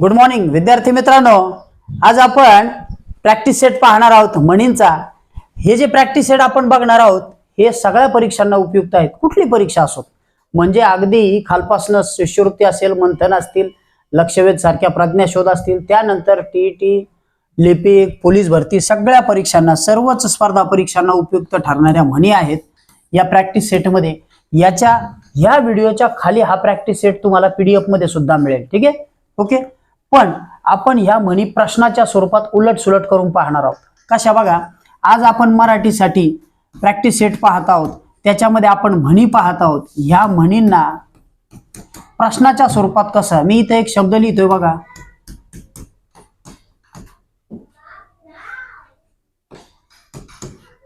Good morning विद्यार्थी मित्रांनो. आज आपण प्रॅक्टिस सेट पाहणार आहोत म्हणींचा. हे जे प्रॅक्टिस सेट आपण बघणार आहोत हे सगळ्या परीक्षांना उपयुक्त आहेत. कुठली परीक्षा असो? म्हणजे अगदी खालपासनं शिष्यवृत्ती असेल मंथन असतील लक्षवेध सारख्या प्रज्ञाशोध असतील त्यानंतर टी टी लिपिक पोलीस भरती सगळ्या परीक्षांना सर्वच स्पर्धा परीक्षांना उपयुक्त ठरणाऱ्या म्हणी आहेत या प्रॅक्टिस सेटमध्ये याच्या या व्हिडिओच्या खाली हा प्रॅक्टिस सेट तुम्हाला पीडीएफमध्ये सुद्धा मिळेल. ठीक आहे? ओके? पण आपण ह्या म्हणी प्रश्नाच्या स्वरूपात उलट सुलट करून पाहणार आहोत. कशा बघा आज आपण मराठीसाठी प्रॅक्टिस सेट पाहत आहोत. त्याच्यामध्ये आपण म्हणी पाहत आहोत. ह्या म्हणींना प्रश्नाच्या स्वरूपात कसं मी इथे एक शब्द लिहितोय बघा.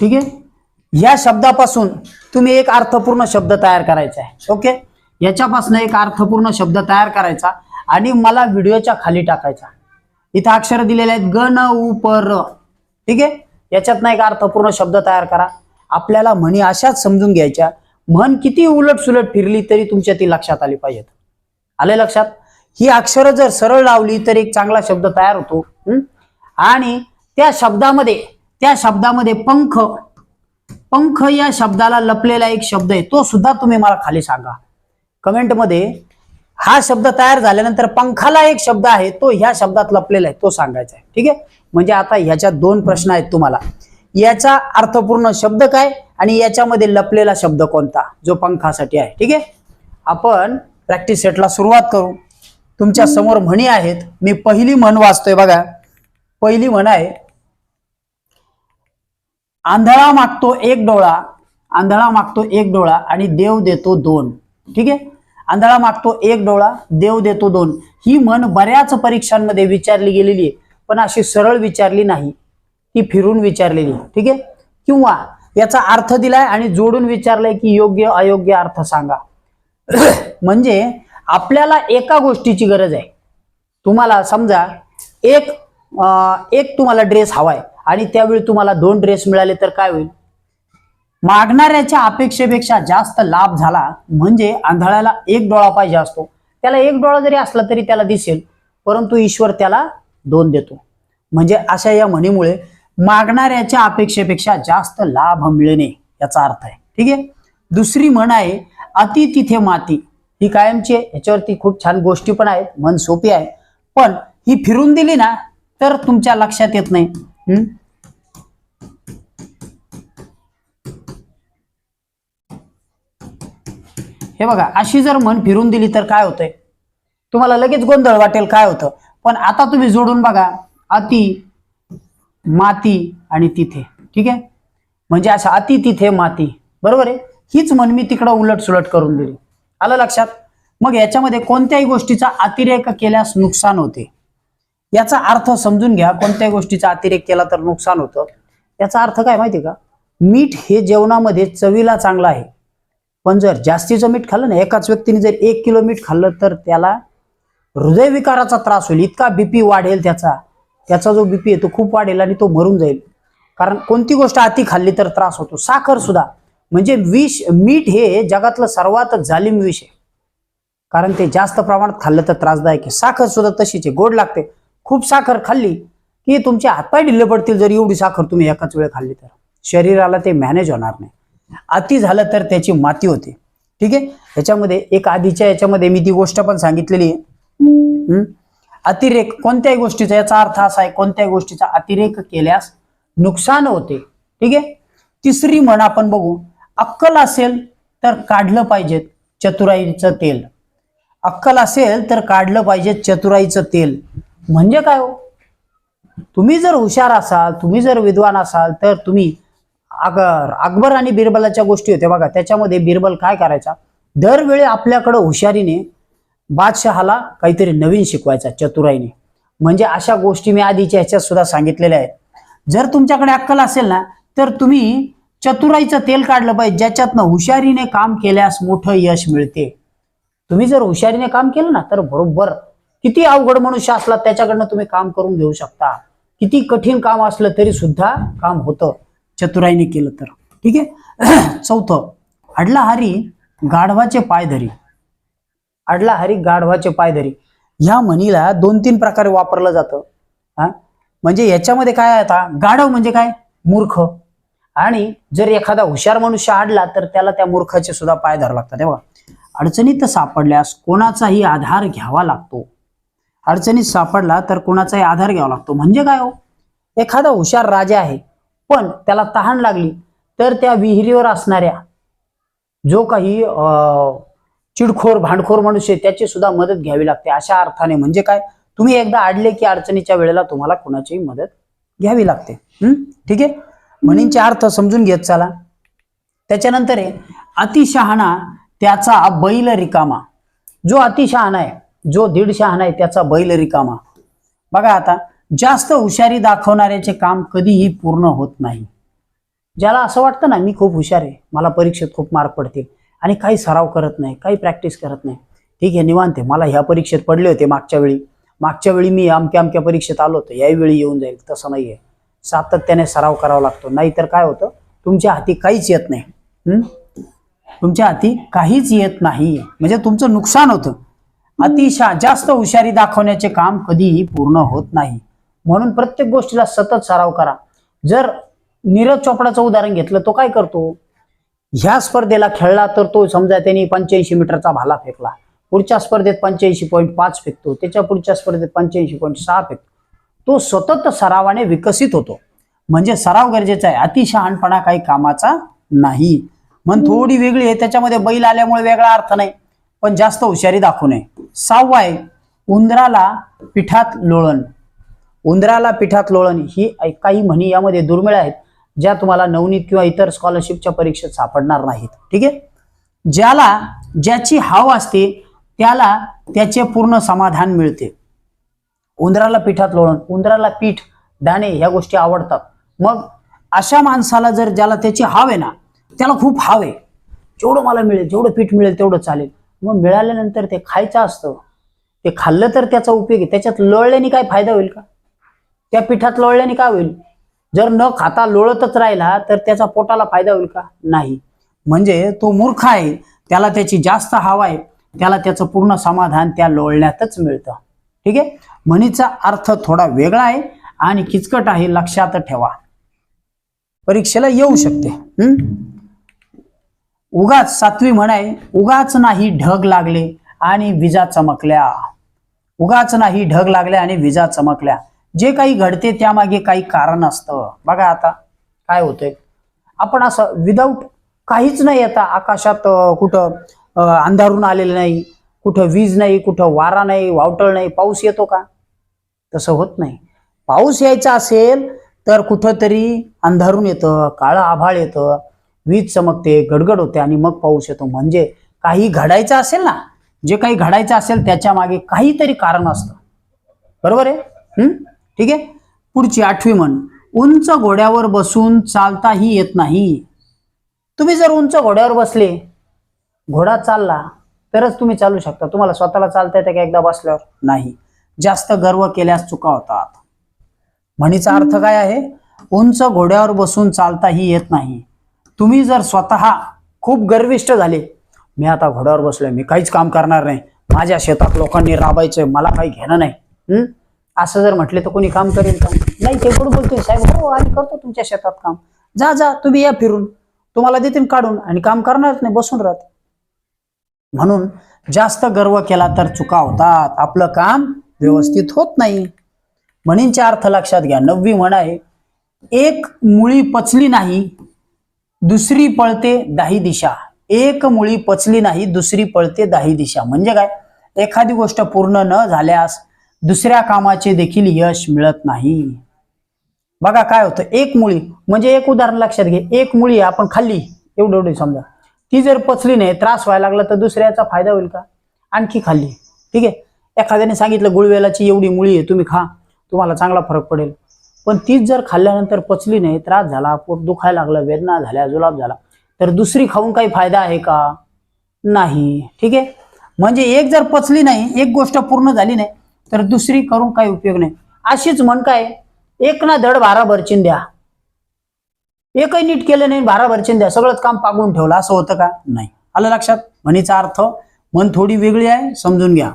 ठीक आहे? या शब्दापासून तुम्ही एक अर्थपूर्ण शब्द तयार करायचा आहे. ओके? याच्यापासून एक अर्थपूर्ण शब्द तयार करायचा. आणि मला व्हिडिओच्या खाली टाकायचा. इथं अक्षर दिलेले आहेत गण उपर ठीक आहे? याच्यातनं एक अर्थपूर्ण शब्द तयार करा. आपल्याला म्हणी अशाच समजून घ्यायच्या. म्हण किती उलट सुलट फिरली तरी तुमच्या ती लक्षात आली पाहिजेत आले लक्षात? ही अक्षर जर सरळ लावली तर एक चांगला शब्द तयार होतो. आणि त्या शब्दामध्ये त्या शब्दामध्ये पंख पंख या शब्दाला लपलेला एक शब्द आहे तो सुद्धा तुम्ही मला खाली सांगा. कमेंटमध्ये हा शब्द तयार झाल्यानंतर पंखाला एक शब्द आहे तो ह्या शब्दात लपलेला आहे तो सांगायचा आहे. ठीक आहे? म्हणजे आता ह्याच्यात दोन प्रश्न आहेत तुम्हाला. याचा अर्थपूर्ण शब्द काय आणि याच्यामध्ये लपलेला शब्द कोणता जो पंखासाठी आहे. ठीक आहे? आपण प्रॅक्टिस सेटला सुरुवात करू. तुमच्यासमोर म्हणी आहेत मी पहिली म्हण वाचतोय बघा. पहिली म्हण आहे आंधळा मागतो एक डोळा आंधळा मागतो एक डोळा आणि देव देतो दोन. ठीक आहे? आंधळा मागतो एक डोळा देव देतो दोन. ही म्हण बऱ्याच परीक्षांमध्ये विचारली गेलेली आहे पण अशी सरळ विचारली नाही. ती फिरून विचारलेली आहे. ठीक आहे? किंवा याचा अर्थ दिलाय आणि जोडून विचारलाय की योग्य अयोग्य अर्थ सांगा. म्हणजे आपल्याला एका गोष्टीची गरज आहे. तुम्हाला समजा एक आ, एक तुम्हाला ड्रेस हवाय आणि त्यावेळी तुम्हाला दोन ड्रेस मिळाले तर काय होईल? मागणाऱ्याच्या अपेक्षेपेक्षा जास्त लाभ झाला म्हणजे आंधळ्याला एक डोळा पाहिजे असतो. त्याला एक डोळा जरी असला तरी त्याला दिसेल परंतु ईश्वर त्याला दोन देतो. म्हणजे अशा या म्हणीमुळे मागणाऱ्याच्या अपेक्षेपेक्षा जास्त लाभ मिळणे याचा अर्थ आहे. ठीक आहे? दुसरी म्हण आहे अति तिथे माती. ही कायमची आहे खूप छान गोष्टी पण आहेत मन सोपी आहे. पण ही फिरून दिली ना तर तुमच्या लक्षात येत नाही. हे बघा अशी जर मन फिरून दिली तर काय होतंय? तुम्हाला लगेच गोंधळ वाटेल काय होतं? पण आता तुम्ही जोडून बघा अति माती आणि तिथे. ठीक आहे? म्हणजे असं अति तिथे माती. बरोबर आहे? हीच मन मी तिकडं उलट सुलट करून दिली. आलं लक्षात? मग याच्यामध्ये कोणत्याही गोष्टीचा अतिरेक केल्यास नुकसान होते. याचा अर्थ समजून घ्या कोणत्याही गोष्टीचा अतिरेक केला तर नुकसान होतं. याचा अर्थ काय माहिती का? मीठ हे जेवणामध्ये चवीला चांगलं आहे. पण जर जास्तीचं मीठ खाल्लं ना एकाच व्यक्तीने जर एक किलो मीठ खाल्लं तर त्याला हृदयविकाराचा त्रास होईल. इतका बीपी वाढेल त्याचा. त्याचा जो बीपी आहे तो खूप वाढेल आणि तो मरून जाईल. कारण कोणती गोष्ट अति खाल्ली तर त्रास होतो? साखर सुद्धा. म्हणजे विष मीठ हे जगातलं सर्वात जालिम विष आहे. कारण ते जास्त प्रमाणात खाल्लं तर त्रासदायक आहे. साखर सुद्धा तशीच आहे. गोड लागते. खूप साखर खाल्ली की तुमचे हातपाय ढिल्ले पडतील जर एवढी साखर तुम्ही एकाच वेळ खाल्ली तर. शरीराला ते मॅनेज होणार नाही. अति झालं तर त्याची माती होते. ठीक आहे? याच्यामध्ये एक आधीच्या याच्यामध्ये मी ती गोष्ट पण सांगितलेली आहे. अतिरेक कोणत्याही गोष्टीचा याचा अर्थ असा आहे कोणत्याही गोष्टीचा अतिरेक केल्यास नुकसान होते. ठीक आहे? तिसरी म्हण आपण बघू. अक्कल असेल तर काढलं पाहिजे चतुराईचं तेल. अक्कल असेल तर काढलं पाहिजे चतुराईचं तेल. म्हणजे काय हो? तुम्ही जर हुशार असाल तुम्ही जर विद्वान असाल तर तुम्ही अगर अकबर आणि बिरबलाच्या गोष्टी होत्या बघा त्याच्यामध्ये बिरबल काय करायचा? दरवेळी आपल्याकडं हुशारीने बादशहाला काहीतरी नवीन शिकवायचा चतुराईने. म्हणजे अशा गोष्टी मी आधीच्या ह्याच्यात सुद्धा सांगितलेल्या आहेत. जर तुमच्याकडे अक्कल असेल ना तर तुम्ही चतुराईचं तेल काढलं पाहिजे ज्याच्यातनं हुशारीने काम केल्यास मोठं यश मिळते. तुम्ही जर हुशारीने काम केलं ना तर बरोबर. किती अवघड मनुष्य असला त्याच्याकडनं तुम्ही काम करून घेऊ शकता. किती कठीण काम असलं तरी सुद्धा काम होतं. चतुराईने केलं तर. ठीक आहे? चौथं अडला हरी गाढवाचे पाय धरी. अडला हरी गाढवाचे पाय धरी. ह्या म्हणीला दोन तीन प्रकारे वापरलं जातं. हा? म्हणजे याच्यामध्ये काय आता? गाढव म्हणजे काय? मूर्ख. आणि जर एखादा हुशार मनुष्य आडला तर त्याला त्या मूर्खाचे सुद्धा पाय धरावे लागतात. तेव्हा अडचणीत सापडल्यास कोणाचाही आधार घ्यावा लागतो. अडचणीत सापडला तर कोणाचाही आधार घ्यावा लागतो. म्हणजे काय हो? एखादा हुशार राजा आहे. पण त्याला तहान लागली तर त्या विहिरीवर असणाऱ्या जो काही अं, चिडखोर भांडखोर मनुष्य आहे, त्याची सुद्धा मदत घ्यावी लागते. अशा अर्थाने म्हणजे काय? तुम्ही एकदा आडले की अडचणीच्या वेळेला तुम्हाला कोणाचीही मदत घ्यावी लागते. हम्म ठीक आहे? म्हणींचे अर्थ समजून घेत चला. त्याच्यानंतर आहे अतिशहाणा त्याचा बैल रिकामा. जो अतिशहाणा आहे जो दीड शहाणा आहे त्याचा बैल रिकामा. बघा आता जास्त हुशारी दाखवणाऱ्याचे काम कधीही पूर्ण होत नाही. ज्याला असं वाटतं ना मी खूप हुशार आहे मला परीक्षेत खूप मार्क पडतील आणि काही सराव करत नाही काही प्रॅक्टिस करत नाही. ठीक आहे निवांत आहे मला ह्या परीक्षेत पडले होते मागच्या वेळी. मागच्या वेळी मी अमक्या अमक्या परीक्षेत आलो होतो याही वेळी येऊन जाईल तसं नाही आहे. सातत्याने सराव करावा लागतो नाहीतर काय होतं तुमच्या हाती काहीच येत नाही. तुमच्या हाती काहीच येत नाही. म्हणजे तुमचं नुकसान होतं. अतिशय जास्त हुशारी दाखवण्याचे काम कधीही पूर्ण होत नाही. म्हणून प्रत्येक गोष्टीला सतत सराव करा. जर नीरज चोपडाचं उदाहरण घेतलं तो काय करतो? ह्या स्पर्धेला खेळला तर तो समजा त्यांनी पंच्याऐंशी मीटरचा भाला फेकला. पुढच्या स्पर्धेत पंच्याऐंशी पॉईंट पाच फेकतो. त्याच्या पुढच्या स्पर्धेत पंच्याऐंशी पॉईंट सहा फेकतो. तो सतत सरावाने विकसित होतो. म्हणजे सराव गरजेचा आहे. अतिशहाणपणा काही कामाचा नाही. मन थोडी वेगळी आहे. त्याच्यामध्ये बैल आल्यामुळे वेगळा अर्थ नाही. पण जास्त हुशारी दाखवू नये. सहावा आहे उंदराला पिठात लोळण. उंदराला पिठात लोळण ही काही म्हणी यामध्ये दुर्मिळ आहेत ज्या तुम्हाला नवनीत किंवा इतर स्कॉलरशिपच्या परीक्षेत सापडणार नाहीत. ठीक आहे? ज्याला ज्याची हाव असते त्याला त्याचे पूर्ण समाधान मिळते. उंदराला पिठात लोळण उंदराला पीठ दाणे ह्या गोष्टी आवडतात. मग अशा माणसाला जर ज्याला त्याची हाव आहे ना त्याला खूप हाव आहे. जेवढं मला मिळेल जेवढं पीठ मिळेल तेवढं चालेल. मग मिळाल्यानंतर ते खायचं असतं. ते खाल्लं तर त्याचा उपयोग आहे. त्याच्यात लोळल्याने काय फायदा होईल का? त्या पिठात लोळल्याने काय होईल? जर न खाता लोळतच राहिला तर त्याचा पोटाला फायदा होईल का? नाही. म्हणजे तो मूर्ख आहे त्याला त्याची जास्त हवा आहे त्याला त्याचं पूर्ण समाधान त्या लोळण्यातच मिळतं. ठीक आहे? म्हणीचा अर्थ थोडा वेगळा आहे आणि किचकट आहे लक्षात ठेवा. परीक्षेला येऊ शकते. हम्म उगाच सातवी म्हणाय उगाच नाही ढग लागले आणि विजा चमकल्या. उगाच नाही ढग लागल्या आणि विजा चमकल्या. जे काही घडते त्यामागे काही कारण असतं. बघा आता काय होतंय. आपण असं विदाऊट काहीच नाही येता आकाशात कुठं अंधारून आलेलं नाही कुठं वीज नाही कुठं वारा नाही वावटळ नाही पाऊस येतो का? तसं होत नाही. पाऊस यायचा असेल तर कुठंतरी अंधारून येतं काळं आभाळ येतं वीज चमकते गडगड होते आणि मग पाऊस येतो. म्हणजे काही घडायचं असेल ना जे काही घडायचं असेल त्याच्यामागे काहीतरी कारण असतं. बरोबर आहे? हम्म? ठीक आहे? पुढची आठवी म्हण. उंच घोड्यावर बसून चालताही येत नाही. तुम्ही जर उंच घोड्यावर बसले घोडा चालला तरच तुम्ही चालू शकता. तुम्हाला स्वतःला चालता येतं का एकदा बसल्यावर? नाही. जास्त गर्व केल्यास चुका होतात. म्हणीचा अर्थ काय आहे? उंच घोड्यावर बसून चालताही येत नाही. तुम्ही जर स्वतः खूप गर्विष्ट झाले मी आता घोड्यावर बसलोय मी काहीच काम करणार नाही. माझ्या शेतात लोकांनी राबायचंय मला काही घेणं नाही. हम्म? असं जर म्हटले तर कोणी काम करेल का? नाही ते कोण बोलतोय साहेब. हो आम्ही करतो तुमच्या शेतात काम. जा जा तुम्ही या फिरून. तुम्हाला देतील काढून आणि काम करणारच नाही बसून राहत. म्हणून जास्त गर्व केला तर चुका होतात. आपलं काम व्यवस्थित होत नाही. म्हणींचे अर्थ लक्षात घ्या. नववी म्हण आहे एक मुळी पचली नाही दुसरी पळते दाही दिशा. एक मुळी पचली नाही दुसरी पळते दाही दिशा. म्हणजे काय? एखादी गोष्ट पूर्ण न झाल्यास दुसऱ्या कामाचे देखील यश मिळत नाही. बघा काय होतं एक मुळी म्हणजे एक उदाहरण लक्षात घे एक मुळी आपण खाल्ली एवढं एवढी समजा. ती जर पचली नाही त्रास व्हायला लागला तर दुसऱ्याचा फायदा होईल का? आणखी खाल्ली. ठीक आहे? एखाद्याने सांगितलं गुळवेलाची एवढी मुळी आहे तुम्ही खा तुम्हाला चांगला फरक पडेल. पण तीच जर खाल्ल्यानंतर पचली नाही त्रास झाला पोट दुखायला लागलं वेदना झाल्या जुलाब झाला तर दुसरी खाऊन काही फायदा आहे का? नाही. ठीक आहे? म्हणजे एक जर पचली नाही एक गोष्ट पूर्ण झाली नाही तर दुसरी करून काही उपयोग नाही. अशीच म्हण काय? एक ना धड बारा भरचिन द्या. एकही नीट केलं नाही बारा भरचिन द्या. सगळंच काम पागून ठेवलं. असं होतं का? नाही. आलं लक्षात? म्हणीचा अर्थ मन थोडी वेगळी आहे समजून घ्या.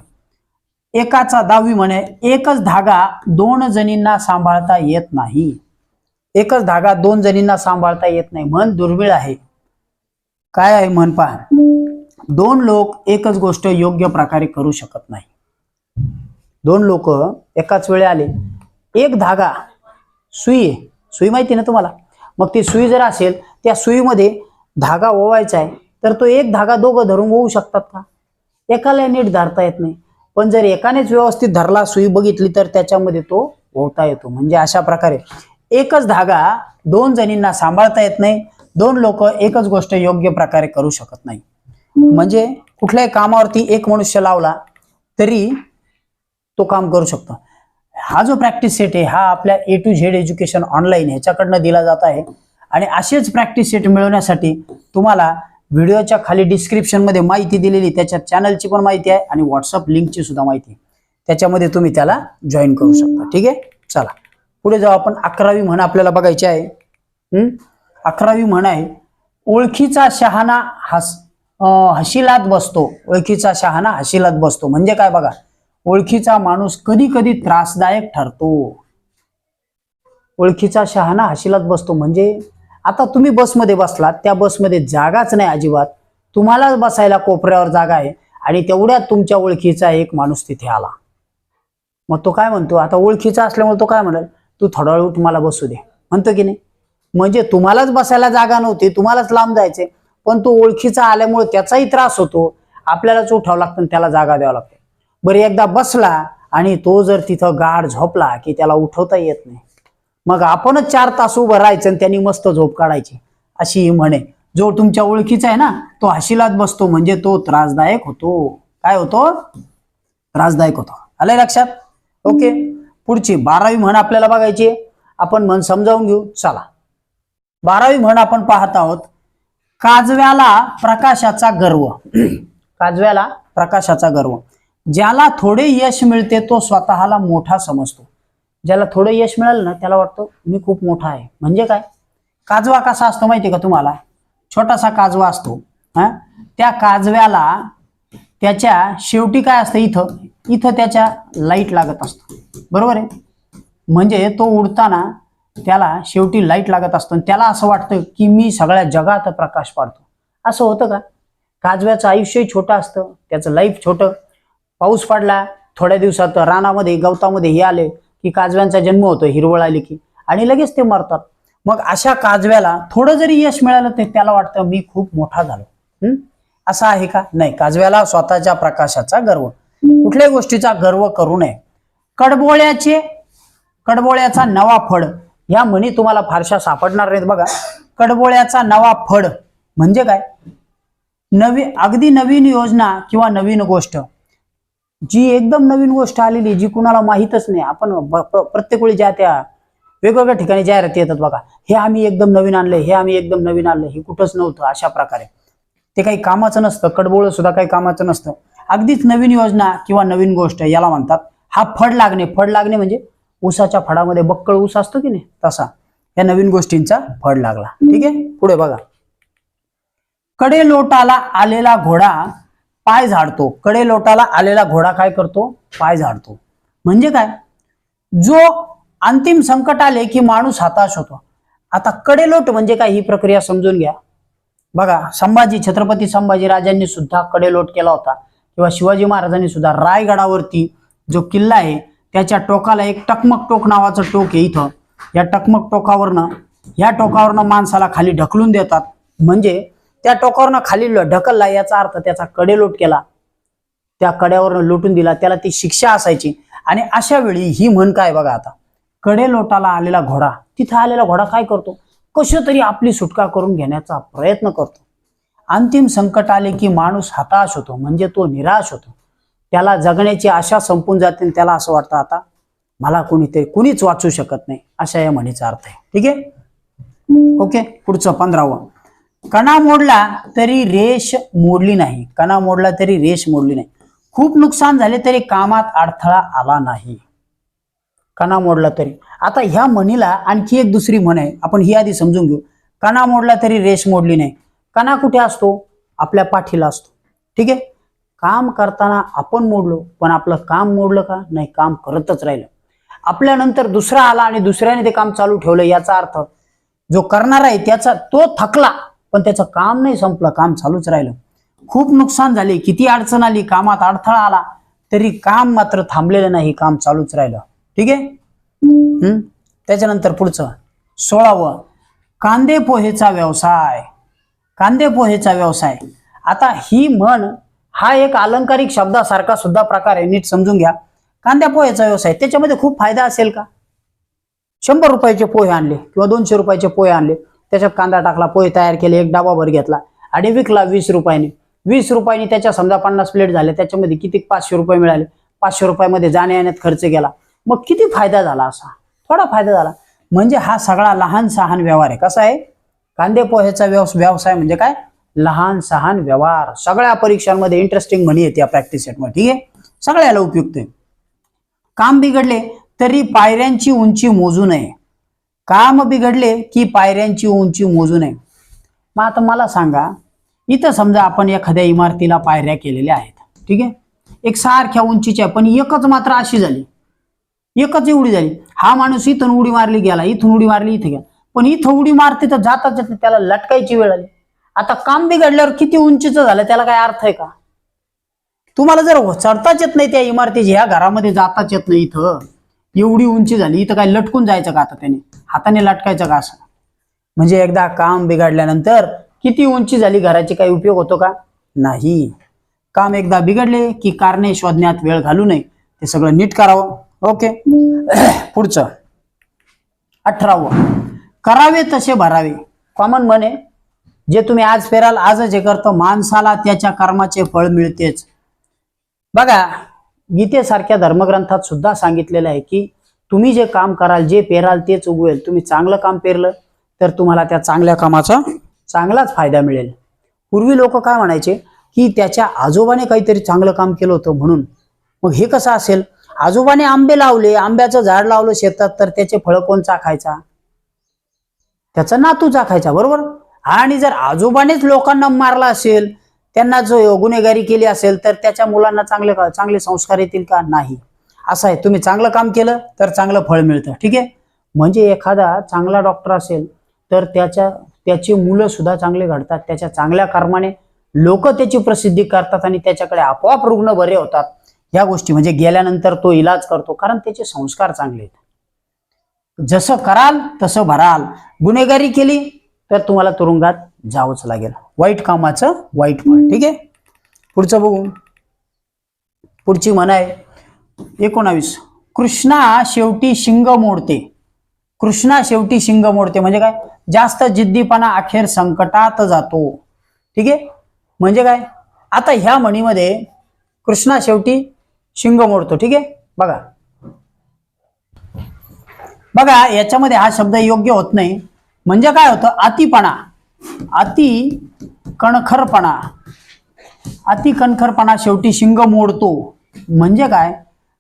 एकाचा दहावी म्हणे एकच धागा दोन जणींना सांभाळता येत नाही. एकच धागा दोन जणींना सांभाळता येत नाही. म्हण दुर्मिळ आहे. काय आहे म्हण पहा? दोन लोक एकच गोष्ट योग्य प्रकारे करू शकत नाही. दोन लोक एकाच वेळी आले. एक धागा सुई आहे. सुई माहिती ना तुम्हाला? मग ती सुई जर असेल त्या सुईमध्ये धागा ओवायचा आहे तर तो एक धागा दोघं धरून ओवू शकतात का? एकाला नीट धरता येत नाही. पण जर एकानेच व्यवस्थित धरला सुई बघितली तर त्याच्यामध्ये तो ओवता येतो. म्हणजे अशा प्रकारे एकच धागा दोन जणींना सांभाळता येत नाही. दोन लोक एकच गोष्ट योग्य प्रकारे करू शकत नाही. म्हणजे कुठल्याही कामावरती एक मनुष्य लावला तरी तो काम करू शकतो. हा जो प्रॅक्टिस सेट आहे हा आपल्या A to Z education online ह्याच्याकडनं दिला जात आहे. आणि असेच प्रॅक्टिस सेट मिळवण्यासाठी तुम्हाला व्हिडिओच्या खाली डिस्क्रिप्शनमध्ये माहिती दिलेली त्याच्या चॅनलची पण माहिती आहे आणि व्हॉट्सअप लिंकची सुद्धा माहिती आहे. त्याच्यामध्ये तुम्ही त्याला जॉईन करू शकता. ठीक आहे? चला. पुढे जाऊ आपण. अकरावी म्हण आपल्याला बघायची आहे. हम्म? अकरावी म्हण आहे ओळखीचा शहाणा हस हशिलात बसतो. ओळखीचा शहाणा हशिलात बसतो. म्हणजे काय बघा? ओळखीचा माणूस कधी कधी त्रासदायक ठरतो. ओळखीचा शहाणा हशिलात बसतो म्हणजे आता तुम्ही बसमध्ये बसलात त्या बसमध्ये जागाच नाही अजिबात. तुम्हालाच बसायला कोपऱ्यावर जागा आहे आणि तेवढ्यात तुमच्या ओळखीचा एक माणूस तिथे आला. मग तो काय म्हणतो? आता ओळखीचा असल्यामुळे तो काय म्हणेल? तू थोडा वेळ बसू दे. म्हणतो की नाही? म्हणजे तुम्हालाच बसायला जागा नव्हती तुम्हालाच लांब जायचे पण तो ओळखीचा आल्यामुळे त्याचाही त्रास होतो. आपल्यालाच उठावं लागतं आणि त्याला जागा द्यावं लागतं. बरं एकदा बसला आणि तो जर तिथं गाढ झोपला की त्याला उठवता येत नाही. मग आपणच चार तास उभं राहायचं आणि त्यांनी मस्त झोप काढायची. अशी ही म्हणे. जो तुमच्या ओळखीचा आहे ना तो हशिलात बसतो म्हणजे तो त्रासदायक होतो. काय होतो? त्रासदायक होतो. आलंय लक्षात? ओके. पुढची बारावी म्हण आपल्याला बघायची आहे. आपण म्हण समजावून घेऊ. चला. बारावी म्हण आपण पाहत आहोत. काजव्याला प्रकाशाचा गर्व. काजव्याला प्रकाशाचा गर्व. ज्याला थोडे यश मिळते तो स्वतःला मोठा समजतो. ज्याला थोडं यश मिळालं ना त्याला वाटतं मी खूप मोठा आहे. म्हणजे काय? काजवा कसा असतो माहिती का तुम्हाला? छोटासा काजवा असतो. हा? त्या काजव्याला त्याच्या शेवटी काय असतं इथं? इथं त्याच्या लाइट लागत असतं. बरोबर आहे? म्हणजे तो उडताना त्याला शेवटी लाइट लागत असतो आणि त्याला असं वाटतं की मी सगळ्या जगात प्रकाश पाडतो. असं होतं का? काजव्याचं आयुष्यही छोटं असतं त्याचं लाईफ छोटं. पाऊस पडला थोड्या दिवसात रानामध्ये गवतामध्ये हे आले की काजव्यांचा जन्म होतो हिरवळ आली की. आणि लगेच ते मरतात. मग अशा काजव्याला थोडं जरी यश मिळालं ते त्याला वाटतं मी खूप मोठा झालो. असं आहे का? नाही काजव्याला स्वतःच्या प्रकाशाचा गर्व. कुठल्याही गोष्टीचा गर्व करू नये. कडबोळ्याचे कडबोळ्याचा नवा फड ह्या म्हणी तुम्हाला फारशा सापडणार नाहीत बघा. कडबोळ्याचा नवा फड म्हणजे काय? नवी अगदी नवीन योजना किंवा नवीन गोष्ट. जी एकदम नवीन गोष्ट आलेली जी कुणाला माहीतच नाही आपण प्रत्येक वेळी ज्या त्या वेगवेगळ्या ठिकाणी जाहिराती येतात बघा हे आम्ही एकदम नवीन आणलं हे आम्ही एकदम नवीन आणलं हे कुठंच नव्हतं अशा प्रकारे. ते काही कामाचं नसतं कडबोळ सुद्धा काही कामाचं नसतं. अगदीच नवीन योजना किंवा नवीन गोष्ट याला म्हणतात हा फड लागणे फड लागणे म्हणजे ऊसाच्या फडामध्ये बक्कळ ऊस असतो की नाही तसा. या नवीन गोष्टींचा फड लागला. ठीक आहे? पुढे बघा. कडे लोटाला आलेला घोडा पाय झाडतो. कडे लोटाला आलेला घोडा काय करतो? पाय झाडतो. म्हणजे काय? जो अंतिम संकट आले की माणूस हताश होतो. आता कडेलोट म्हणजे काय? ही प्रक्रिया समजून घ्या. बघा संभाजी छत्रपती संभाजी राजांनी सुद्धा कडेलोट केला होता. किंवा शिवाजी महाराजांनी सुद्धा रायगडावरती जो किल्ला आहे त्याच्या टोकाला एक टकमक टोक नावाचं टोक आहे इथं. या टकमक टोकावरनं या टोकावरनं माणसाला खाली ढकलून देतात. म्हणजे त्या टोकावरनं खाली ढकलला याचा अर्थ त्याचा कडेलोट केला. त्या कड्यावरनं लुटून दिला त्याला ती शिक्षा असायची. आणि अशा वेळी ही म्हण काय बघा आता? कडे लोटाला आलेला घोडा तिथं आलेला घोडा काय करतो? कशा तरी आपली सुटका करून घेण्याचा प्रयत्न करतो. अंतिम संकट आले की माणूस हताश होतो म्हणजे तो निराश होतो. त्याला जगण्याची आशा संपून जाते त्याला असं वाटतं आता मला कोणीतरी कुणीच वाचू शकत नाही अशा या म्हणीचा अर्थ आहे. ठीक आहे? ओके पुढचं पंधरावं. कणा मोडला तरी रेष मोडली नाही. कणा मोडला तरी रेष मोडली नाही. खूप नुकसान झाले तरी कामात अडथळा आला नाही. कणा मोडला तरी. आता ह्या म्हणीला आणखी एक दुसरी म्हण आहे. आपण ही आधी समजून घेऊ. कणा मोडला तरी रेष मोडली नाही. कणा कुठे असतो? आपल्या पाठीला असतो. ठीक आहे? काम करताना आपण मोडलो पण आपलं काम मोडलं का? नाही काम करतच राहिलं. आपल्यानंतर दुसरा आला आणि दुसऱ्याने ते काम चालू ठेवलं याचा अर्थ जो करणार आहे त्याचा तो थकला. पण त्याचं काम नाही संपलं काम चालूच राहिलं. खूप नुकसान झाले किती अडचण आली कामात अडथळा आला तरी काम मात्र थांबलेलं नाही काम चालूच राहिलं. ठीक आहे? हम्म त्याच्यानंतर पुढचं. सोळावं कांदे पोहेचा व्यवसाय. कांदे पोहेचा व्यवसाय. आता ही म्हण हा एक अलंकारिक शब्दासारखा सुद्धा प्रकार आहे नीट समजून घ्या. कांद्या पोह्याचा व्यवसाय त्याच्यामध्ये खूप फायदा असेल का? शंभर रुपयाचे पोहे आणले किंवा दोनशे रुपयाचे पोहे आणले. त्याच्यात कांदा टाकला पोहे तयार केले एक डाबाभर घेतला. आणि विकला वीस रुपयाने. वीस रुपयाने त्याच्या समजा पन्नास प्लेट झाले त्याच्यामध्ये किती पाचशे रुपये मिळाले? पाचशे रुपयामध्ये जाण्या येण्यात खर्च केला. मग किती फायदा झाला असा? थोडा फायदा झाला. म्हणजे हा सगळा लहान सहान व्यवहार आहे. कसा आहे? कांदे पोह्याचा व्यवसाय म्हणजे काय? लहान सहान व्यवहार. सगळ्या परीक्षांमध्ये इंटरेस्टिंग म्हणी येते या प्रॅक्टिस सेटमध्ये ठीक आहे? सगळ्याला उपयुक्त आहे. काम बिघडले तरी पायऱ्यांची उंची मोजू नये. काम बिघडले की पायऱ्यांची उंची मोजू नये. मग आता मला सांगा इथं समजा आपण एखाद्या इमारतीला पायऱ्या केलेल्या आहेत ठीक आहे? एक सारख्या उंचीच्या पण एकच मात्र अशी झाली. एकच एवढी झाली. हा माणूस इथून उडी मारली गेला. इथून उडी मारली इथे गेला. पण इथं उडी मारते तर जाताच येत नाही, त्याला लटकायची वेळ आली. आता काम बिघडल्यावर किती उंचीचं झालं त्याला काय अर्थ आहे का? तुम्हाला जर चढताच येत नाही त्या इमारतीची ह्या घरामध्ये जाताच येत नाही इथं. एवढी उंची झाली इथं काय लटकून जायचं का आता त्याने? हाताने लटकायचं का असं? म्हणजे एकदा काम बिघडल्यानंतर किती उंची झाली घराची काही उपयोग होतो का? नाही. काम एकदा बिघडले की कारणे शोधण्यात वेळ घालू नये. ते सगळं नीट करावं. ओके. पुढचं. अठरावं. करावे तसे भरावे. कॉमन म्हणे जे तुम्ही आज फेराल आजच हे करतो. माणसाला त्याच्या कर्माचे फळ मिळतेच. बघा गीतेसारख्या धर्मग्रंथात सुद्धा सांगितलेलं आहे की तुम्ही जे काम कराल जे पेराल तेच उगवेल. तुम्ही चांगलं काम पेरलं तर तुम्हाला त्या चांगल्या कामाचा चांगलाच फायदा मिळेल. पूर्वी लोक काय म्हणायचे की त्याच्या आजोबाने काहीतरी चांगलं काम केलं होतं म्हणून. मग हे कसं असेल? आजोबाने आंबे लावले आंब्याचं झाड लावलं शेतात तर त्याचे फळं कोण चाखायचा त्याचा नातू चाखायचा बरोबर? आणि जर आजोबानेच लोकांना मारला असेल त्यांना जो गुन्हेगारी केली असेल तर त्याच्या मुलांना चांगले चांगले संस्कार येतील का? नाही. असं आहे. तुम्ही चांगलं काम केलं तर चांगलं फळ मिळतं. ठीक आहे? म्हणजे एखादा चांगला डॉक्टर असेल तर त्याच्या त्याची मुलं सुद्धा चांगले घडतात. त्याच्या चांगल्या कर्माने लोक त्याची प्रसिद्धी करतात आणि त्याच्याकडे आपोआप रुग्ण बरे होतात. ह्या गोष्टी म्हणजे गेल्यानंतर तो इलाज करतो कारण त्याचे संस्कार चांगले आहेत. जसं कराल तसं भराल. गुन्हेगारी केली तर तुम्हाला तुरुंगात जावंच लागेल. वाईट कामाचं वाईट फळ. ठीक आहे? पुढचं बघू. पुढची म्हण आहे एकोणावीस. कृष्णा शेवटी शिंग मोडते. कृष्णा शेवटी शिंग मोडते. म्हणजे काय? जास्त जिद्दीपणा अखेर संकटात जातो. ठीक आहे? म्हणजे काय? आता ह्या म्हणीमध्ये कृष्णा शेवटी शिंग मोडतो. ठीक आहे? बघा. बघा याच्यामध्ये हा शब्द योग्य होत नाही. म्हणजे काय होतं? अतिपणा. अति कणखरपणा. अति कणखरपणा शेवटी शिंग मोडतो. म्हणजे काय?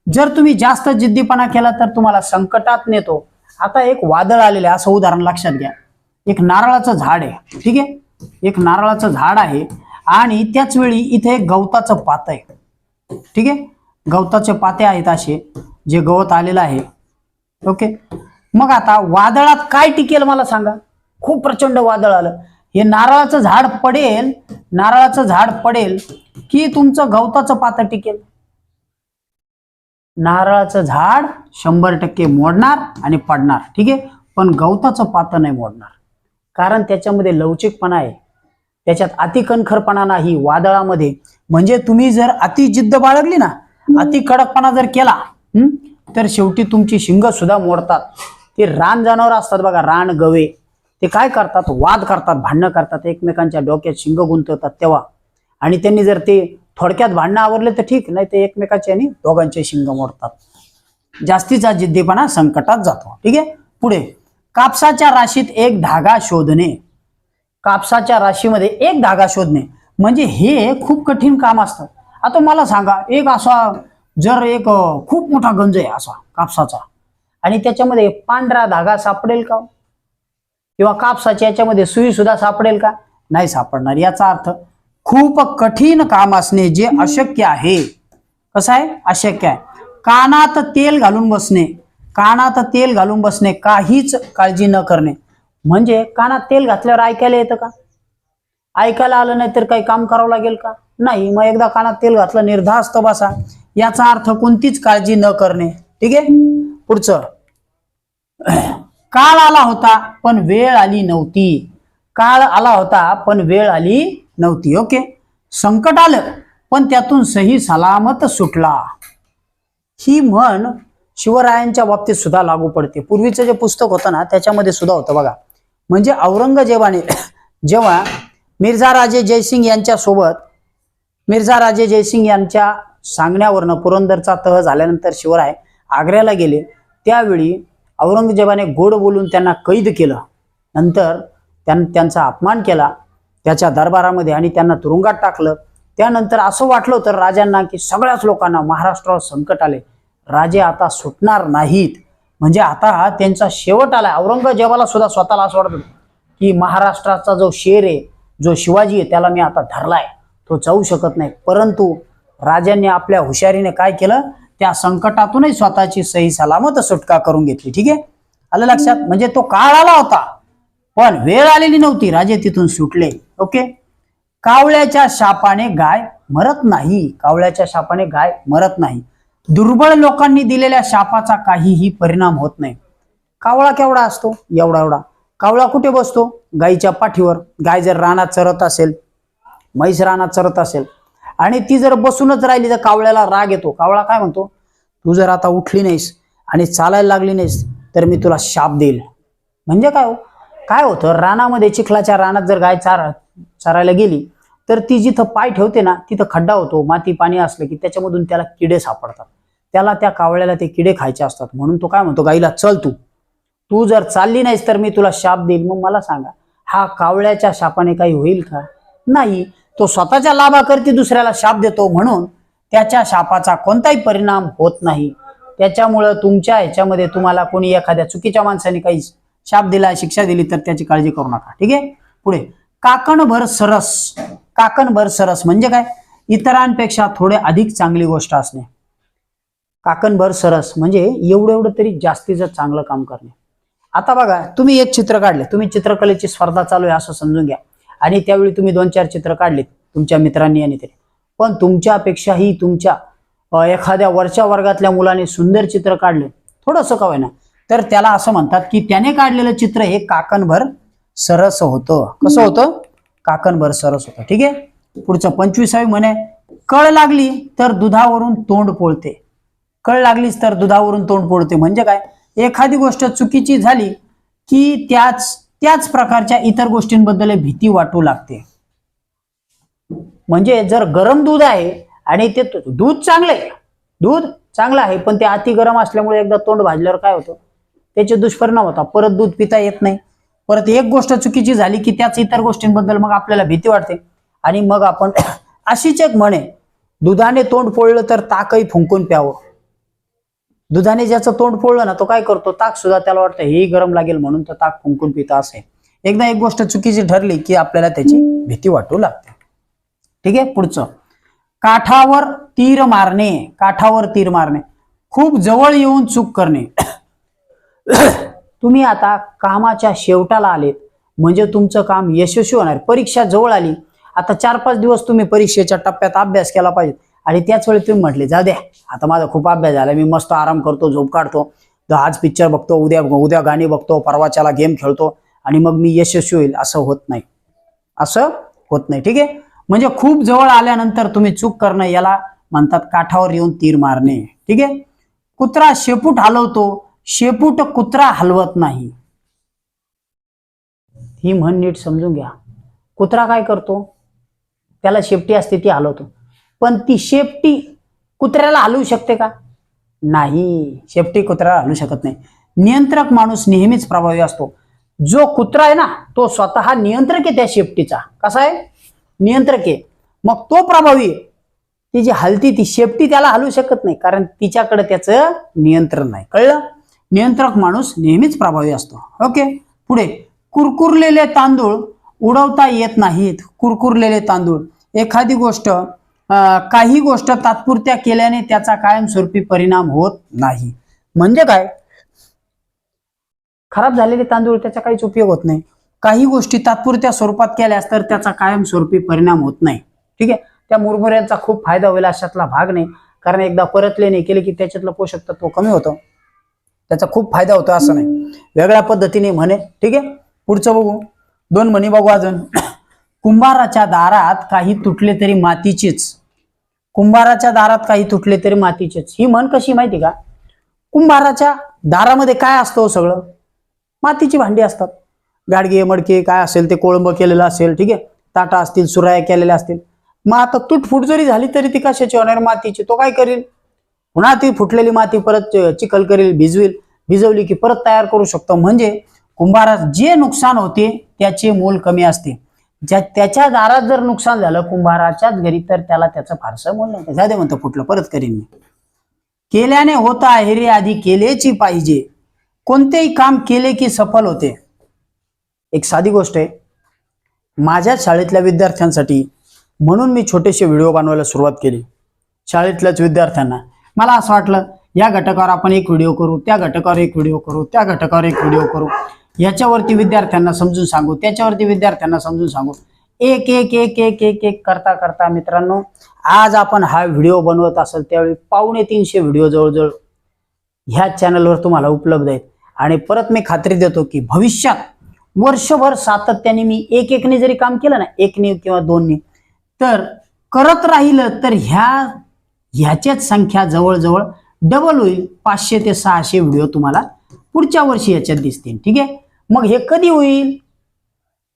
जर तुम्ही जास्त जिद्दीपणा केला तर तुम्हाला संकटात नेतो. आता एक वादळ आलेलं आहे असं उदाहरण लक्षात घ्या. एक नारळाचं झाड आहे ठीक आहे? एक नारळाचं झाड आहे आणि त्याच वेळी इथे एक गवताचं पात आहे. ठीक आहे? गवताचे पाते आहेत असे जे गवत आलेलं आहे. ओके? मग आता वादळात काय टिकेल मला सांगा? खूप प्रचंड वादळ आलं. हे नारळाचं झाड पडेल नारळाचं झाड पडेल की तुमचं गवताचं पातं टिकेल? नारळाचं झाड शंभर टक्के मोडणार आणि पडणार ठीक आहे? पण गवताचं पातं नाही मोडणार. कारण त्याच्यामध्ये लवचिकपणा आहे. त्याच्यात अतिकणखरपणा नाही वादळामध्ये. म्हणजे तुम्ही जर अति जिद्द बाळगली ना अति कडकपणा जर केला हं, तर शेवटी तुमची शिंग सुद्धा मोडतात. ते रान जनावर असतात बघा रान गवे. ते काय करतात? वाद करतात भांडणं करतात एकमेकांच्या डोक्यात शिंग गुंतवतात तेव्हा. आणि त्यांनी जर ते थोडक्यात भांडणं आवरले तर ठीक नाही ते एकमेकाचे आणि दोघांचे शिंग मोडतात. जास्तीचा जिद्दीपणा संकटात जातो. ठीक आहे? पुढे. कापसाच्या राशीत एक धागा शोधणे. कापसाच्या राशीमध्ये एक धागा शोधणे. म्हणजे हे खूप कठीण काम असतं. आता मला सांगा एक असा जर एक खूप मोठा गंज आहे असा कापसाचा. आणि त्याच्यामध्ये पांढरा धागा सापडेल का? किंवा कापसाच्या याच्यामध्ये सुई सुद्धा सापडेल का? नाही सापडणार. याचा अर्थ खूप कठीण काम असणे जे अशक्य आहे. कसं आहे? अशक्य आहे. कानात तेल घालून बसणे. कानात तेल घालून बसणे काहीच काळजी न करणे. म्हणजे कानात तेल घातल्यावर ऐकायला येतं का? ऐकायला आलं नाही तर काही काम करावं लागेल का? नाही. मग एकदा कानात तेल घातलं निर्धास्त बसा. याचा अर्थ कोणतीच काळजी न करणे. ठीक आहे? पुढचं. काळ आला होता पण वेळ आली नव्हती. काळ आला होता पण वेळ आली नव्हती ओके? संकट आलं पण त्यातून सही सलामत सुटला. ही म्हण शिवरायांच्या बाबतीत सुद्धा लागू पडते. पूर्वीचं जे पुस्तक होतं ना त्याच्यामध्ये सुद्धा होतं बघा. म्हणजे औरंगजेबाने जेव्हा मिर्झा राजे जयसिंग यांच्यासोबत मिर्झा राजे जयसिंग यांच्या सांगण्यावरनं पुरंदरचा तह झाल्यानंतर शिवराय आग्र्याला गेले त्यावेळी औरंगजेबाने गोड बोलून त्यांना कैद केलं. नंतर त्यां त्यांचा अपमान केला. त्याच्या दरबारामध्ये आणि त्यांना तुरुंगात टाकलं. त्यानंतर असं वाटलं तर राजांना की सगळ्याच लोकांना महाराष्ट्रावर संकट आले. राजे आता सुटणार नाहीत. म्हणजे आता त्यांचा शेवट आला. औरंगजेबाला सुद्धा स्वतःला असं वाटत की महाराष्ट्राचा जो शेर आहे जो शिवाजी आहे त्याला मी आता धरलाय. तो जाऊ शकत नाही. परंतु राजांनी आपल्या हुशारीने काय केलं? त्या संकटातूनही स्वतःची सही सलामत सुटका करून घेतली. ठीक आहे? आलं लक्षात? म्हणजे तो काळ आला होता. पण वेळ आलेली नव्हती. राजे तिथून सुटले. ओके? कावळ्याच्या शापाने गाय मरत नाही. कावळ्याच्या शापाने गाय मरत नाही. दुर्बळ लोकांनी दिलेल्या शापाचा काहीही परिणाम होत नाही. कावळा केवढा असतो? एवढा एवढा. कावळा कुठे बसतो? गाईच्या पाठीवर. गाय जर रानात चरत असेल म्हैस रानात चरत असेल आणि ती जर बसूनच राहिली तर कावळ्याला राग येतो. कावळा काय म्हणतो? तू जर आता उठली नाहीस आणि चालायला लागली नाहीस तर मी तुला शाप देईल. म्हणजे काय हो? काय होतं? रानामध्ये चिखलाच्या रानात जर गाय चार चरायला गेली तर ती जिथं पाय ठेवते ना तिथं खड्डा होतो. माती पाणी असलं की त्याच्यामधून त्याला किडे सापडतात. त्याला त्या कावळ्याला ते किडे खायचे असतात. म्हणून तो काय म्हणतो? गाईला चल तू. तू जर चालली नाहीस तर मी तुला शाप देईल. मग मला सांगा हा कावळ्याच्या शापाने काही होईल का? नाही. तो स्वतःच्या लाभाकरती दुसऱ्याला शाप देतो म्हणून त्याच्या शापाचा कोणताही परिणाम होत नाही. त्याच्यामुळं तुमच्या ह्याच्यामध्ये तुम्हाला कोणी एखाद्या चुकीच्या माणसाने काही शाप दिला शिक्षा दिली तर त्याची काळजी करू नका. ठीक आहे? पुढे. काकणभर सरस. काकणभर सरस म्हणजे काय? इतरांपेक्षा थोडे अधिक चांगली गोष्ट असणे. काकणभर सरस म्हणजे एवढं एवढं तरी जास्तीचं चांगलं काम करणे. आता बघा तुम्ही एक चित्र काढले. तुम्ही चित्रकलेची स्पर्धा चालू आहे असं समजून घ्या. आणि त्यावेळी तुम्ही दोन चार चित्र काढलेत तुमच्या मित्रांनी आणि तरी पण तुमच्यापेक्षाही तुमच्या एखाद्या वरच्या वर्गातल्या मुलाने सुंदर चित्र काढले. थोडंसं का ना तर त्याला असं म्हणतात की त्याने काढलेलं चित्र हे काकणभर सरस होतं. कसं होतं? काकणभर सरस होतं. ठीक आहे? पुढचं पंचवीसावी म्हणे कळ लागली तर दुधावरून तोंड पोळते. कळ लागलीच तर दुधावरून तोंड पोळते. म्हणजे काय? एखादी गोष्ट चुकीची झाली की त्याच त्याच प्रकारच्या इतर गोष्टींबद्दल भीती वाटू लागते. म्हणजे जर गरम दूध आहे आणि ते दूध चांगलं आहे. दूध चांगलं आहे पण ते अति गरम असल्यामुळे एकदा तोंड भाजल्यावर काय होतं? त्याचे दुष्परिणाम होता परत दूध पिता येत नाही. परत एक गोष्ट चुकीची झाली की त्याच इतर गोष्टींबद्दल मग आपल्याला भीती वाटते. आणि मग आपण अशीच एक म्हणे दुधाने तोंड पोळलं तर ताकही फुंकून प्यावं. दुधाने ज्याचं तोंड फोडलं ना तो काय करतो? ताक सुद्धा त्याला वाटतं हेही गरम लागेल म्हणून तो ताक फुंकून पिता असे. एकदा एक गोष्ट चुकीची ठरली की आपल्याला त्याची भीती वाटू लागते. ठीक आहे? पुढचं. काठावर तीर मारणे. काठावर तीर मारणे. खूप जवळ येऊन चूक करणे. तुम्ही आता कामाच्या शेवटाला आलेत. म्हणजे तुमचं काम यशस्वी होणार. परीक्षा जवळ आली. आता चार पाच दिवस तुम्ही परीक्षेच्या टप्प्यात अभ्यास केला पाहिजे. आणि त्याच वेळी तुम्ही म्हटले जा द्या आता माझा खूप अभ्यास झाला मी मस्त आराम करतो झोप काढतो आज पिक्चर बघतो उद्या उद्या गाणी बघतो परवाच्याला गेम खेळतो आणि मग मी यशस्वी होईल असं होत नाही. असं होत नाही ठीक आहे? म्हणजे खूप जवळ आल्यानंतर तुम्ही चूक करणं याला म्हणतात काठावर येऊन तीर मारणे ठीक आहे? कुत्रा शेपूट हलवतो शेपूट कुत्रा हलवत नाही. ही म्हण नीट समजून घ्या. कुत्रा काय करतो? त्याला शेपटी असते ती हलवतो. पण ती शेपटी कुत्र्याला हलवू शकते का? नाही. शेपटी कुत्र्याला हलवू शकत नाही. नियंत्रक माणूस नेहमीच प्रभावी असतो. जो कुत्रा आहे ना तो स्वतः नियंत्रक आहे त्या शेपटीचा. कसा आहे? नियंत्रक आहे. मग तो प्रभावी आहे. ती जी हलती ती शेपटी त्याला हलवू शकत नाही कारण तिच्याकडे त्याचं नियंत्रण नाही. कळलं? नियंत्रक माणूस नेहमीच प्रभावी असतो. ओके? पुढे. कुरकुरलेले तांदूळ उडवता येत नाहीत. कुरकुरलेले तांदूळ. एखादी गोष्ट काही गोष्ट तात्पुरत्या केल्याने त्याचा कायमस्वरूपी परिणाम होत नाही. म्हणजे काय? खराब झालेले तांदूळ त्याचा काहीच उपयोग होत नाही. काही गोष्टी तात्पुरत्या स्वरूपात केल्यास तर त्याचा कायमस्वरूपी परिणाम होत नाही. ठीक आहे? त्या मुरमुऱ्यांचा खूप फायदा होईल अशातला भाग नाही. कारण एकदा परतले नाही केले की त्याच्यातलं पोषक तत्व कमी होतं. त्याचा खूप फायदा होतो असं नाही. वेगळ्या पद्धतीने म्हणे ठीक आहे? पुढचं बघू. दोन म्हणी बघू अजून. कुंभाराच्या दारात काही तुटले तरी मातीचीच. कुंभाराच्या दारात काही तुटले तरी मातीचेच. ही म्हण कशी माहिती का? कुंभाराच्या दारामध्ये काय असतं हो सगळं? मातीची भांडी असतात. गाडगे मडके काय असेल ते कोळंब केलेलं असेल ठीक आहे? ताटा असतील सुराया केलेल्या असतील. मग आता तुटफूट जरी झाली तरी ती कशाची होणार? मातीची. तो काय करील? पुन्हा ती फुटलेली माती परत चिखल करेल भिजवेल. भिजवली की परत तयार करू शकतो. म्हणजे कुंभारात जे नुकसान होते त्याचे मोल कमी असते. ज्या त्याच्या दारात जर नुकसान झालं कुंभाराच्याच घरी तर त्याला त्याचं फारसं बोलणं नाही. जाऊ दे म्हणतो फुटलं परत करीन मी. केल्याने होता आहे रे आधी केलेची पाहिजे. कोणतेही काम केले की सफल होते. एक साधी गोष्ट आहे. माझ्या शाळेतल्या विद्यार्थ्यांसाठी म्हणून मी छोटेसे व्हिडिओ बनवायला सुरुवात केली. शाळेतल्याच विद्यार्थ्यांना. मला असं वाटलं या घटकावर आपण एक व्हिडिओ करू त्या घटकावर एक व्हिडिओ करू त्या घटकावर एक व्हिडिओ करू. याच्यावरती विद्यार्थ्यांना समजून सांगू त्याच्यावरती विद्यार्थ्यांना समजून सांगू. एक एक एक एक एक एक करता करता मित्रांनो आज आपण हा व्हिडिओ बनवत असेल त्यावेळी पावणे तीनशे व्हिडिओ जवळजवळ ह्या चॅनलवर तुम्हाला उपलब्ध आहेत. आणि परत मी खात्री देतो की भविष्यात वर्षभर सातत्याने मी एक एकने जरी काम केलं ना एकने किंवा दोनने तर करत राहिलं तर ह्या ह्याच्याच संख्या जवळजवळ डबल होईल पाचशे ते सहाशे व्हिडिओ तुम्हाला पुढच्या वर्षी याच्यात दिसतील. ठीक आहे? मग हे कधी होईल?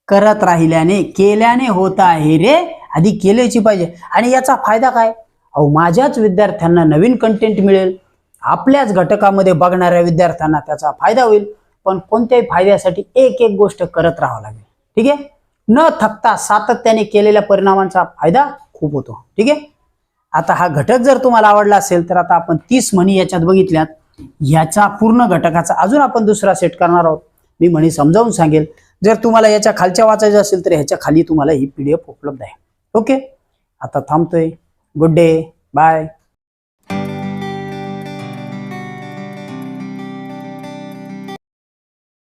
करत राहिल्याने केल्याने होत आहे रे. आधी केल्याची पाहिजे. आणि याचा फायदा काय? अहो माझ्याच विद्यार्थ्यांना नवीन कंटेंट मिळेल. आपल्याच घटकामध्ये बघणाऱ्या विद्यार्थ्यांना त्याचा फायदा होईल. पण कोणत्याही फायद्यासाठी एक एक गोष्ट करत राहावं लागेल. ठीक आहे? न थकता सातत्याने केलेल्या परिणामांचा फायदा खूप होतो. ठीक आहे? आता हा घटक जर तुम्हाला आवडला असेल तर आता आपण तीस म्हणी याच्यात बघितल्यात. ह्याचा पूर्ण घटकाचा अजून आपण दुसरा सेट करणार आहोत. मी म्हणी समजावून सांगेल. जर तुम्हाला याच्या खालच्या वाचायचं असेल तर ह्याच्या खाली तुम्हाला ही एफ उपलब्ध आहे. ओके आता थांबतोय. Good day bye